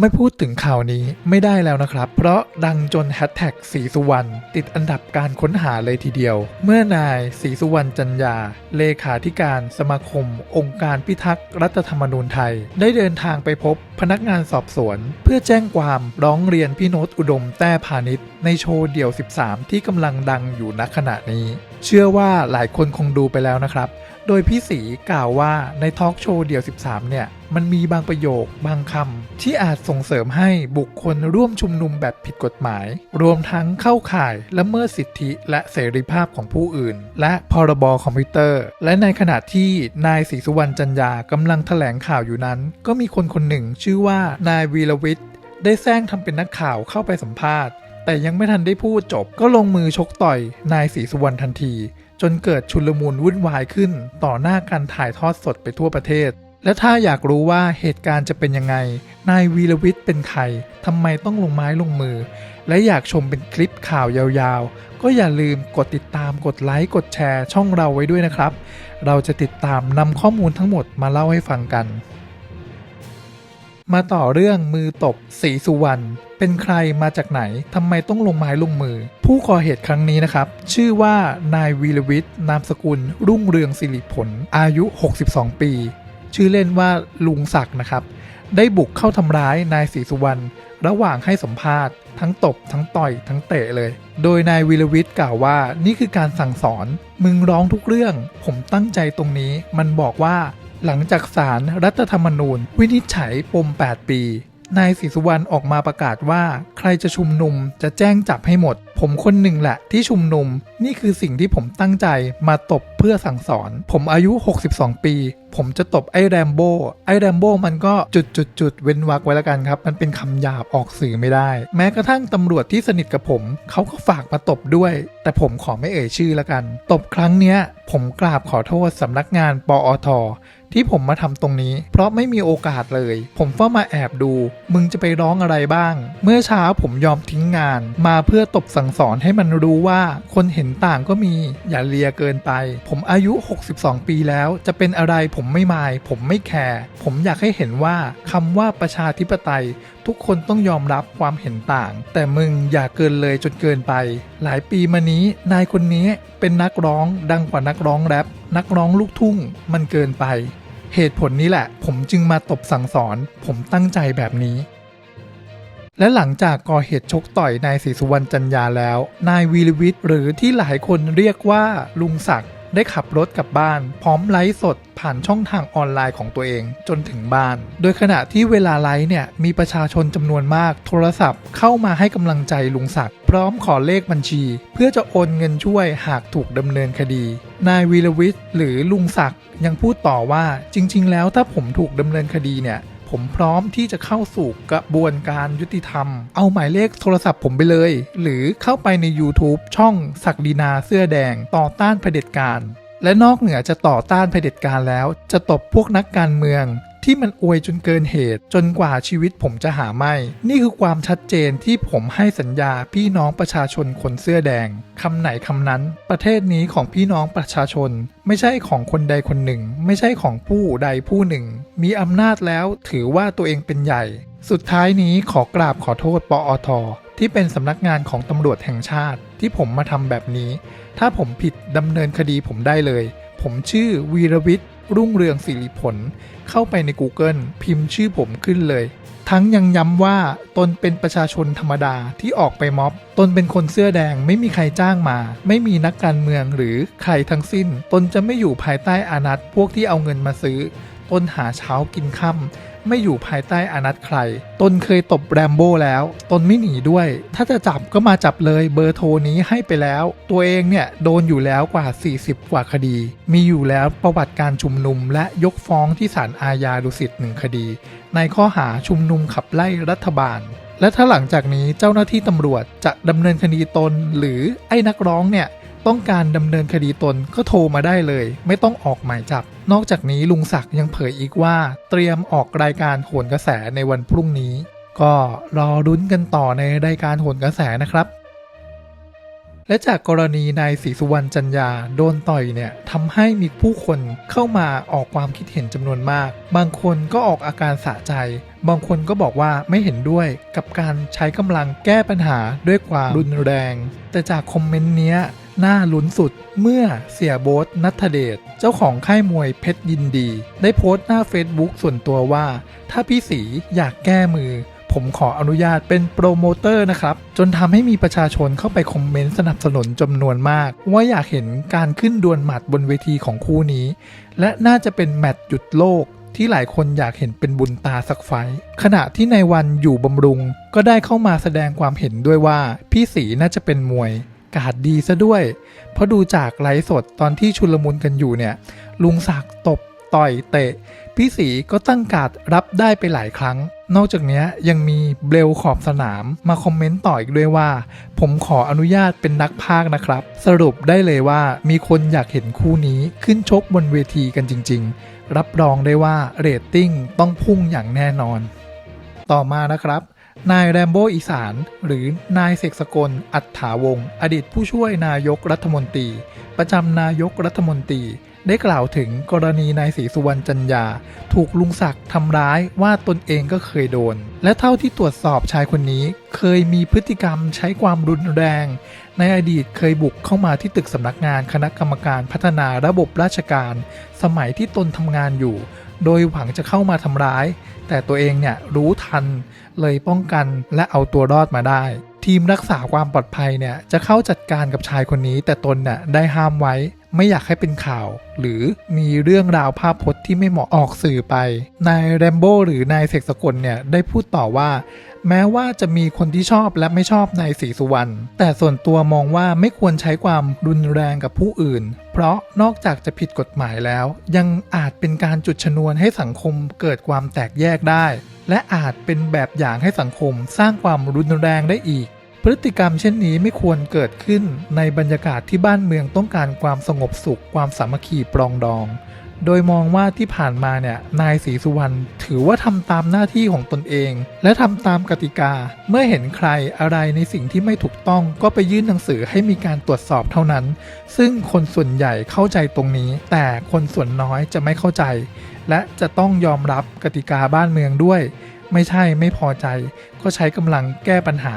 ไม่พูดถึงข่าวนี้ไม่ได้แล้วนะครับ เพราะดังจนแฮชแท็กสีสุวรรณติดอันดับการค้นหาเลยทีเดียว เมื่อนายสีสุวรรณจันยา เลขาธิการสมาคม องค์การพิทักษ์รัฐธรรมนูญไทย ได้เดินทางไปพบพนักงานสอบสวน เพื่อแจ้งความร้องเรียนพี่โน้ตอุดมแต้พาณิชย์ในโชว์เดี่ยว 13 ที่กำลังดังอยู่ณขณะนี้ เชื่อว่าหลายคนคงดูไปแล้วนะครับ โดยพี่สีกล่าวว่าในทอล์กโชว์เดี่ยว 13 เนี่ย มันมีบางประโยคบางคำที่อาจส่งเสริมให้บุคคลร่วมชุมนุมแบบผิดกฎหมาย รวมทั้งเข้าข่ายละเมิดสิทธิและเสรีภาพของผู้อื่น และพรบคอมพิวเตอร์ และในขณะที่นายศรีสุวรรณจันยากำลังแถลงข่าวอยู่นั้น ก็มีคนคนหนึ่งชื่อว่านายวีรวิทย์ได้แซงทำเป็นนักข่าวเข้าไปสัมภาษณ์ แต่ยังไม่ทันได้พูดจบ ก็ลงมือชกต่อยนายศรีสุวรรณทันที จนเกิดชุลมุนวุ่นวายขึ้น ต่อหน้าการถ่ายทอดสดไปทั่วประเทศ และถ้าอยากรู้ว่าเหตุการณ์จะเป็นยังไง นายวีรวิทย์เป็นใครทำไมต้องลงไม้ลงมือ และอยากชมเป็นคลิปข่าวยาวๆ ก็อย่าลืมกดติดตามกดไลค์กดแชร์ช่องเราไว้ด้วยนะครับ เราจะติดตามนำข้อมูลทั้งหมดมาเล่าให้ฟังกัน มาต่อเรื่องมือตบศรีสุวรรณเป็นใครมาจากไหนทำไมต้องลงไม้ลงมือ ผู้ก่อเหตุครั้งนี้นะครับ ชื่อว่านายวีรวิทย์นามสกุล รุ่งเรืองสิริผล อายุ 62 ปี ชื่อเล่นว่าลุงศักดิ์นะครับ ได้บุกเข้าทำร้ายนายศรีสุวรรณระหว่างให้สัมภาษณ์ ทั้งตบ ทั้งต่อยทั้งเตะเลย โดยนายวีรวิทย์กล่าวว่านี่คือการสั่งสอน มึงร้องทุกเรื่อง ผมตั้งใจตรงนี้ มันบอกว่า หลังจากศาลรรัฐธรรมนูญ วินิจฉัยปม 8 ปี นายศรีสุวรรณออกมาประกาศว่า ใครจะชุมนุมจะแจ้งจับให้หมด ผมคนหนึ่งแหละที่ชุมนุม นี่คือสิ่งที่ผมตั้งใจมาตบเพื่อสั่งสอน ผมอายุ 62 ปี ผมจะตบไอ้แรมโบ้ไอ้แรมโบ้มันก็จุดจุดจุดเว้นวรรคไว้แล้วกันครับ มันเป็นคำหยาบออกสื่อไม่ได้ แม้กระทั่งตำรวจที่สนิทกับผม เขาก็ฝากมาตบด้วย แต่ผมขอไม่เอ่ยชื่อล้วกัน ตบครั้งเนี้ย ผมกราบขอโทษสำนักงานปอท ที่ผมมาทำตรงนี้ เพราะไม่มีโอกาสเลย ผมก็มาแอบดู มึงจะไปร้องอะไรบ้าง เมื่อเช้าผมยอมทิ้งงาน มาเพื่อตบสั่งสอนให้มันรู้ว่าคนเห็นต่างก็มี อย่าเลียเกินไป ผมอายุ 62 ปีแล้ว จะเป็นอะไรผมไม่มาย ผมไม่แคร์ผมอยากให้เห็นว่าคำว่าประชาธิปไตย ทุกคนต้องยอมรับความเห็นต่าง แต่มึงอย่าเกินเลยจนเกินไป หลายปีมานี้นายคนนี้เป็นนักร้องดังกว่านักร้องแรปนักร้องลูกทุ่งมันเกินไป เหตุผลนี้แหละ ผมจึงมาตบสั่งสอน ผมตั้งใจแบบนี้ และหลังจากก่อเหตุชกต่อยนายศรีสุวรรณจันยาแล้ว นายวีรวิทย์หรือที่หลายคนเรียกว่าลุงศักดิ์ ได้ขับรถกลับบ้าน พร้อมไลฟ์สดผ่านช่องทางออนไลน์ของตัวเองจนถึงบ้าน โดยขณะที่เวลาไลฟ์เนี่ยมีประชาชนจำนวนมาก โทรศัพท์เข้ามาให้กำลังใจลุงศักดิ์พร้อมขอเลขบัญชี เพื่อจะโอนเงินช่วยหากถูกดำเนินคดี นายวีรวิทย์หรือลุงศักดิ์ยังพูดต่อว่าจริง ๆ แล้วถ้าผมถูกดำเนินคดีเนี่ย ผมพร้อมที่จะเข้าสู่กระบวนการยุติธรรม เอาหมายเลขโทรศัพท์ผมไปเลย หรือเข้าไปใน YouTube ช่องศักดินาเสื้อแดงต่อต้านเผด็จการ และนอกเหนือจะต่อต้านเผด็จการแล้ว จะตบพวกนักการเมือง ที่มันอวยจนเกินเหตุ จนกว่าชีวิตผมจะหาไม่ นี่คือความชัดเจนที่ผมให้สัญญาพี่น้องประชาชนคนเสื้อแดงคำไหนคำนั้น ประเทศนี้ของพี่น้องประชาชน ไม่ใช่ของคนใดคนหนึ่ง ไม่ใช่ของผู้ใดผู้หนึ่ง มีอำนาจแล้วถือว่าตัวเองเป็นใหญ่ สุดท้ายนี้ขอกราบขอโทษปอทที่เป็นสำนักงานของตำรวจแห่งชาติ ที่ผมมาทำแบบนี้ ถ้าผมผิดดำเนินคดีผมได้เลย ผมชื่อวีรวิทย์ รุ่งเรืองสิริผล เข้าไปใน Google พิมพ์ชื่อผมขึ้นเลย ทั้งยังย้ำว่าตนเป็นประชาชนธรรมดาที่ออกไปม็อบ ตนเป็นคนเสื้อแดงไม่มีใครจ้างมา ไม่มีนักการเมืองหรือใครทั้งสิ้น ตนจะไม่อยู่ภายใต้อานัตพวกที่เอาเงินมาซื้อ ตนหาเช้ากินค่ำ ไม่อยู่ภายใต้อานัตใคร ตนเคยตบแรมโบ้แล้ว ตนไม่หนีด้วย ถ้าจะจับก็มาจับเลยเบอร์โทรนี้ให้ไปแล้ว ตัวเองเนี่ยโดนอยู่แล้วกว่า 40 กว่าคดี มีอยู่แล้วประวัติการชุมนุม และยกฟ้องที่ศาลอาญาดุสิตหนึ่งคดี ในข้อหาชุมนุมขับไล่รัฐบาลและถ้าหลังจากนี้เจ้าหน้าที่ตำรวจจะดำเนินคดีตน หรือไอ้นักร้องเนี่ย ต้องการดำเนินคดีตนก็โทรมาได้เลย ไม่ต้องออกหมายจับ นอกจากนี้ลุงศักดิ์ยังเผยอีกว่า เตรียมออกรายการโหนกระแสในวันพรุ่งนี้ ก็รอรุ้นกันต่อในรายการโหนกระแสนะครับ และจากกรณีนายศรีสุวรรณจันยาโดนต่อยเนี่ยทำให้มีผู้คนเข้ามาออกความคิดเห็นจำนวนมาก บางคนก็ออกอาการสะใจ บางคนก็บอกว่าไม่เห็นด้วยกับการใช้กำลังแก้ปัญหาด้วยความรุนแรง แต่จากคอมเมนต์เนี้ย น่าลุ้นสุด เมื่อเสียโบ๊ทนัทเดช เจ้าของค่ายมวยเพชรยินดี ได้โพสต์หน้า Facebook ส่วนตัวว่า ถ้าพี่สีอยากแก้มือ ผมขออนุญาตเป็นโปรโมเตอร์นะครับ จนทำให้มีประชาชนเข้าไปคอมเมนต์สนับสนุนจำนวนมาก ว่าอยากเห็นการขึ้นดวลหมัดบนเวทีของคู่นี้ และน่าจะเป็นแมตช์หยุดโลกที่หลายคนอยากเห็นเป็นบุญตาสักไฟ ขณะที่ในวันอยู่บำรุง ก็ได้เข้ามาแสดงความเห็นด้วยว่า พี่สีน่าจะเป็นมวย กาดดีซะด้วย เพราะดูจากไลฟ์สดตอนที่ชุลมุนกันอยู่เนี่ย ลุงศักดิ์ตบต่อยเตะ พี่สีก็ตั้งกาดรับได้ไปหลายครั้ง นอกจากนี้ยังมีเบลขอบสนามมาคอมเมนต์ต่ออีกด้วยว่า ผมขออนุญาตเป็นนักพากนะครับ สรุปได้เลยว่ามีคนอยากเห็นคู่นี้ขึ้นชกบนเวทีกันจริง ๆ รับรองได้ว่าเรตติ้งต้องพุ่งอย่างแน่นอน ต่อมานะครับ นายแรมโบ้อีสาน หรือนายเสกสกล อัฏฐาวงศ์อดีตผู้ช่วยนายกรัฐมนตรี ประจำนายกรัฐมนตรี ได้กล่าวถึงกรณีนายศรีสุวรรณจันยา ถูกลุงศักดิ์ทำร้ายว่าตนเองก็เคยโดน และเท่าที่ตรวจสอบชายคนนี้ เคยมีพฤติกรรมใช้ความรุนแรง ในอดีตเคยบุกเข้ามาที่ตึกสำนักงานคณะกรรมการพัฒนาระบบราชการ สมัยที่ตนทำงานอยู่ โดยหวังจะเข้ามาทำร้าย แต่ตัวเองเนี่ยรู้ทันเลยป้องกันและเอาตัวรอดมาได้ ทีมรักษาความปลอดภัยเนี่ยจะเข้าจัดการกับชายคนนี้ แต่ตนเนี่ยได้ห้ามไว้ ไม่อยากให้เป็นข่าว หรือมีเรื่องราวภาพพจน์ที่ไม่เหมาะออกสื่อไป นายแรมโบ้หรือนายเสกสกลเนี่ยได้พูดต่อว่า แม้ว่าจะมีคนที่ชอบและไม่ชอบนายศรีสุวรรณแต่ส่วนตัวมองว่าไม่ควรใช้ความรุนแรงกับผู้อื่น เพราะนอกจากจะผิดกฎหมายแล้ว ยังอาจเป็นการจุดชนวนให้สังคมเกิดความแตกแยกได้ และอาจเป็นแบบอย่างให้สังคมสร้างความรุนแรงได้อีก พฤติกรรมเช่นนี้ไม่ควรเกิดขึ้นในบรรยากาศที่บ้านเมืองต้องการความสงบสุข ความสามัคคีปรองดอง โดยมองว่าที่ผ่านมาเนี่ยนายศรีสุวรรณถือว่าทำตามหน้าที่ของตนเอง และทำตามกติกา เมื่อเห็นใครอะไรในสิ่งที่ไม่ถูกต้องก็ไปยื่นหนังสือให้มีการตรวจสอบเท่านั้น ซึ่งคนส่วนใหญ่เข้าใจตรงนี้ แต่คนส่วนน้อยจะไม่เข้าใจ และจะต้องยอมรับกติกาบ้านเมืองด้วย ไม่ใช่ไม่พอใจ ก็ใช้กำลังแก้ปัญหา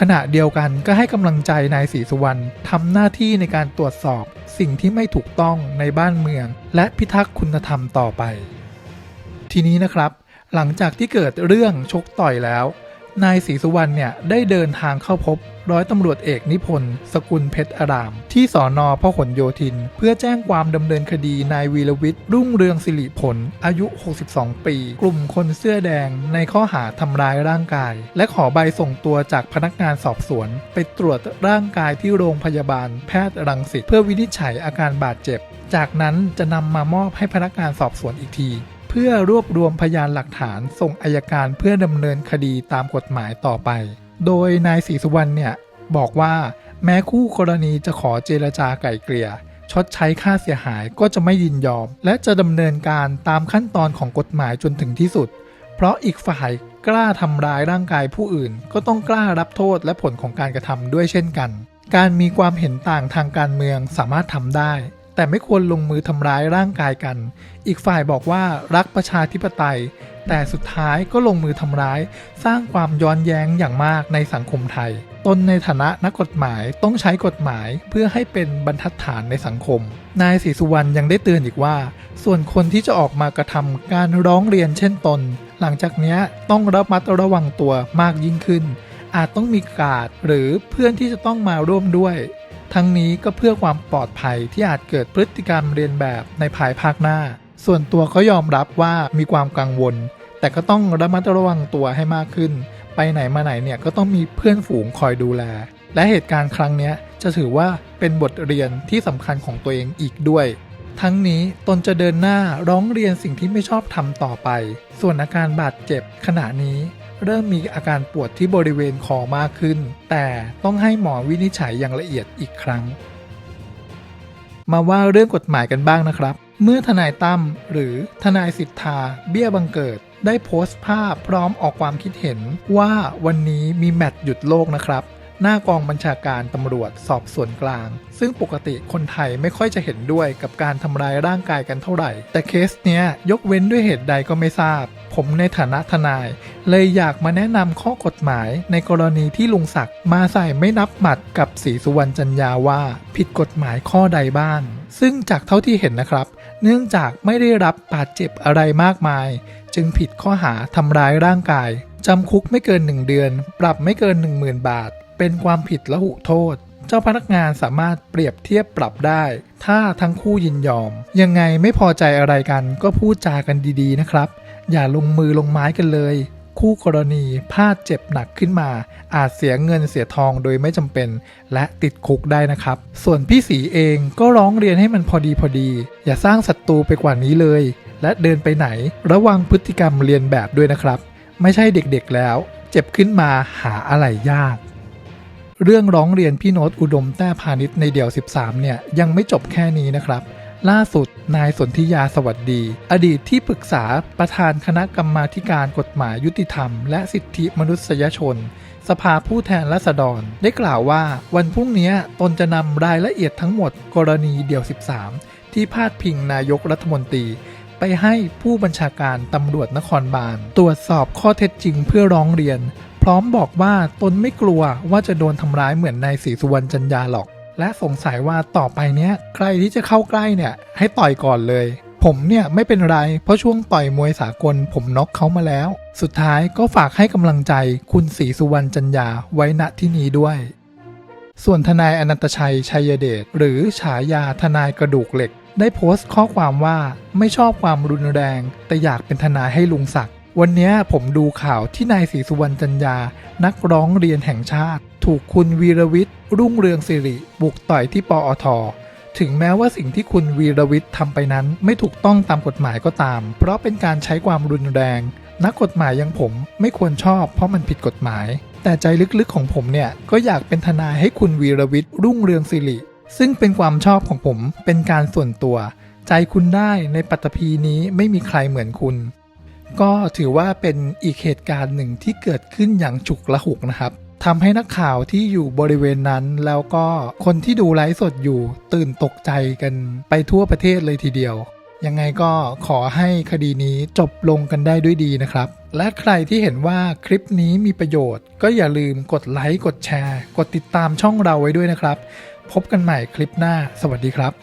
ขณะเดียวกันก็ให้กำลังใจนายศรีสุวรรณทำหน้าที่ในการตรวจสอบสิ่งที่ไม่ถูกต้องในบ้านเมือง และพิทักษ์คุณธรรมต่อไป ทีนี้นะครับ หลังจากที่เกิดเรื่องชกต่อยแล้ว นายศรีสุวรรณเนี่ยได้เดินทางเข้าพบร้อยตำรวจเอกนิพนธ์สกุลเพชรอาราม ที่สอนอพหลโยธิน เพื่อแจ้งความดำเนินคดีนายวีรวิทย์รุ่งเรืองสิริผล อายุ 62 ปี กลุ่มคนเสื้อแดงในข้อหาทำร้ายร่างกาย และขอใบส่งตัวจากพนักงานสอบสวน ไปตรวจร่างกายที่โรงพยาบาลแพทย์รังสิตเพื่อวินิจฉัยอาการบาดเจ็บ จากนั้นจะนำมามอบให้พนักงานสอบสวนอีกที พื่อรวบรวมพยานหลักฐานส่งอายการเพื่อดำเนินคดีตามกฎหมายต่อไป โดยนายศรีสุวรรณเนี่ยบอกว่าแม้คู่กรณีจะขอเจรจาไกล่เกลี่ยชดใช้ค่าเสียหายก็จะไม่ยินยอม และจะดำเนินการตามขั้นตอนของกฎหมายจนถึงที่สุด เพราะอีกฝ่ายกล้าทำร้ายร่างกายผู้อื่น ก็ต้องกล้ารับโทษและผลของการกระทำด้วยเช่นกัน การมีความเห็นต่างทางการเมืองสามารถทำได้ แต่ไม่ควรลงมือทำร้ายร่างกายกัน อีกฝ่ายบอกว่ารักประชาธิปไตย แต่สุดท้ายก็ลงมือทำร้าย สร้างความย้อนแย้งอย่างมากในสังคมไทย ตนในฐานะนักกฎหมายต้องใช้กฎหมายเพื่อให้เป็นบรรทัดฐานในสังคม นายศรีสุวรรณยังได้เตือนอีกว่า ส่วนคนที่จะออกมากระทำการร้องเรียนเช่นตน หลังจากนี้ต้องระมัดระวังตัวมากยิ่งขึ้น อาจต้องมีการดหรือเพื่อนที่จะต้องมาร่วมด้วย ทั้งนี้ก็เพื่อความปลอดภัยที่อาจเกิดพฤติกรรมเรียนแบบในภายภาคหน้า ส่วนตัวก็ยอมรับว่ามีความกังวล แต่ก็ต้องระมัดระวังตัวให้มากขึ้น ไปไหนมาไหนเนี่ยก็ต้องมีเพื่อนฝูงคอยดูแล และเหตุการณ์ครั้งนี้จะถือว่าเป็นบทเรียนที่สำคัญของตัวเองอีกด้วย ทั้งนี้ตนจะเดินหน้าร้องเรียนสิ่งที่ไม่ชอบทำต่อไป ส่วนอาการบาดเจ็บขณะนี้ เริ่มมีอาการปวดที่บริเวณคอมากขึ้น แต่ต้องให้หมอวินิจฉัยอย่างละเอียดอีกครั้ง มาว่าเรื่องกฎหมายกันบ้างนะครับ เมื่อทนายตั้มหรือทนายสิทธา เบี้ยบังเกิด ได้โพสต์ภาพพร้อมออกความคิดเห็นว่าวันนี้มีแมตช์หยุดโลกนะครับหน้ากองบัญชาการตำรวจสอบสวนกลาง ซึ่งปกติคนไทยไม่ค่อยจะเห็นด้วยกับการทำร้ายร่างกายกันเท่าไหร่ แต่เคสเนี้ยยกเว้นด้วยเหตุใดก็ไม่ทราบ ผมในฐานะทนาย เลยอยากมาแนะนำข้อกฎหมายในกรณีที่ลุงศักดิ์มาใส่ไม่นับหมัดกับศรีสุวรรณจันยาว่า ผิดกฎหมายข้อใดบ้าง ซึ่งจากเท่าที่เห็นนะครับ เนื่องจากไม่ได้รับบาดเจ็บอะไรมากมาย จึงผิดข้อหาทำร้ายร่างกายจำคุกไม่เกิน 1 เดือน ปรับไม่เกิน 10,000 บาท เป็นความผิดละหุโทษ เจ้าพนักงานสามารถเปรียบเทียบปรับได้ ถ้าทั้งคู่ยินยอม ยังไงไม่พอใจอะไรกันก็พูดจากันดีๆนะครับ อย่าลงมือลงไม้กันเลย คู่กรณีพลาดเจ็บหนักขึ้นมา อาจเสียเงินเสียทองโดยไม่จำเป็น และติดคุกได้นะครับ ส่วนพี่สีเองก็ร้องเรียนให้มันพอดีพอดี อย่าสร้างศัตรูไปกว่านี้เลย และเดินไปไหน ระวังพฤติกรรมเรียนแบบด้วยนะครับ ไม่ใช่เด็กๆแล้ว เจ็บขึ้นมาหาอะไรยากเรื่องร้องเรียนพี่โน้ตอุดมแต้พาณิชย์ในเดี่ยว 13 เนี่ย ยังไม่จบแค่นี้นะครับ ล่าสุด นายสนธิยาสวัสดี อดีตที่ปรึกษาประธานคณะกรรมาการกฎหมายยุติธรรม และสิทธิมนุษยชน สภาผู้แทนราษฎร ได้กล่าวว่า วันพรุ่งนี้ตนจะนำรายละเอียดทั้งหมดกรณีเดี่ยว 13 ที่พาดพิงนายกรัฐมนตรี ไปให้ผู้บัญชาการตำรวจนครบาล ตรวจสอบข้อเท็จจริงเพื่อร้องเรียน พร้อมบอกว่าตนไม่กลัวว่าจะโดนทำร้ายเหมือนนายศรีสุวรรณจันยาหรอก และสงสัยว่าต่อไปเนี้ยใครที่จะเข้าใกล้เนี่ยให้ต่อยก่อนเลย ผมเนี่ยไม่เป็นไร เพราะช่วงต่อยมวยสากล ผมน็อกเขามาแล้ว สุดท้ายก็ฝากให้กำลังใจคุณศรีสุวรรณจันยาไว้ณที่นี้ด้วย ส่วนทนายอนันตชัยชัยเดชหรือฉายาทนายกระดูกเหล็ก ได้โพสต์ข้อความว่าไม่ชอบความรุนแรง แต่อยากเป็นทนายให้ลุงศักดิ์ วันนี้ผมดูข่าวที่นายศรีสุวรรณจันยา นักร้องเรียนแห่งชาติ ถูกคุณวีรวิทย์รุ่งเรืองสิริบุกต่อยที่ปอท ถึงแม้ว่าสิ่งที่คุณวีรวิทย์ทำไปนั้น ไม่ถูกต้องตามกฎหมายก็ตาม เพราะเป็นการใช้ความรุนแรง นักกฎหมายอย่างผมไม่ควรชอบ เพราะมันผิดกฎหมาย แต่ใจลึกๆของผมเนี่ยก็อยากเป็นทนายให้คุณวีรวิทย์รุ่งเรืองสิริซึ่งเป็นความชอบของผมเป็นการส่วนตัว ใจคุณได้ในปัตตภีนี้ไม่มีใครเหมือนคุณ ก็ถือว่าเป็นอีกเหตุการณ์หนึ่งที่เกิดขึ้นอย่างฉุกละหุกนะครับทำให้นักข่าวที่อยู่บริเวณนั้น แล้วก็คนที่ดูไลฟ์สดอยู่ตื่นตกใจกันไปทั่วประเทศเลยทีเดียว ยังไงก็ขอให้คดีนี้จบลงกันได้ด้วยดีนะครับ และใครที่เห็นว่าคลิปนี้มีประโยชน์ ก็อย่าลืมกดไลค์กดแชร์ กดติดตามช่องเราไว้ด้วยนะครับ พบกันใหม่คลิปหน้า สวัสดีครับ